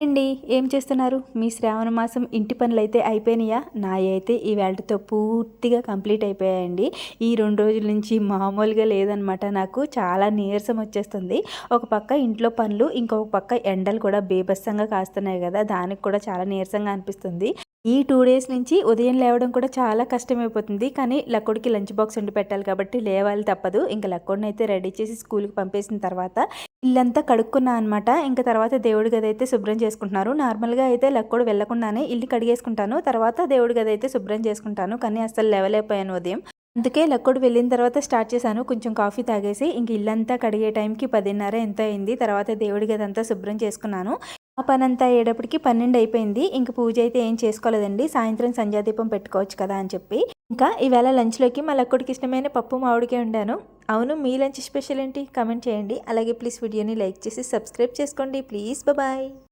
అండి ఏం చేస్తున్నారు? మీ శ్రావణ మాసం ఇంటి పనులు అయితే అయిపోయినాయా? నా అయితే ఈ వేళతో పూర్తిగా కంప్లీట్ అయిపోయాయండి. ఈ రెండు రోజుల నుంచి మామూలుగా లేదనమాట నాకు. చాలా నీరసం వచ్చేస్తుంది. ఒక పక్క ఇంట్లో పనులు ఇంకొక పక్క ఎండలు కూడా బేబస్సంగా కాస్తున్నాయి కదా. దానికి కూడా చాలా నీరసంగా అనిపిస్తుంది. ఈ టూ డేస్ నుంచి ఉదయం లేవడం కూడా చాలా కష్టమైపోతుంది. కానీ లక్కుడికి లంచ్ బాక్స్ వండి పెట్టాలి కాబట్టి లేవాలి తప్పదు. ఇంకా లక్కుడిని అయితే రెడీ చేసి స్కూల్కి పంపేసిన తర్వాత ఇల్లంతా కడుక్కున్నా అనమాట ఇంకా తర్వాత దేవుడి గది అయితే శుభ్రం చేసుకుంటున్నారు. నార్మల్గా అయితే లక్కుడు వెళ్ళకుండానే ఇల్లు కడిగేసుకుంటాను. తర్వాత దేవుడి గది అయితే శుభ్రం చేసుకుంటాను. కానీ అసలు లేవలేకపోయాను ఉదయం. అందుకే లక్కుడు వెళ్ళిన తర్వాత స్టార్ట్ చేశాను. కొంచెం కాఫీ తాగేసి ఇంక ఇల్లంతా కడిగే టైంకి పదిన్నర ఎంత అయింది. తర్వాత దేవుడి గది అంతా శుభ్రం చేసుకున్నాను. ఆ పని అంతా అయ్యేటప్పటికి పన్నెండు అయిపోయింది. ఇంక పూజ అయితే ఏం చేసుకోలేదండి. సాయంత్రం సంధ్యాదీపం పెట్టుకోవచ్చు కదా అని చెప్పి. ఇంకా ఈవేళ లంచ్లోకి మా లక్కుడికి ఇష్టమైన పప్పు మామిడికే ఉండాను అవును మీ లంచ్ స్పెషల్ ఏంటి? కమెంట్ చేయండి. అలాగే ప్లీజ్ వీడియోని లైక్ చేసి సబ్స్క్రైబ్ చేసుకోండి. Please bye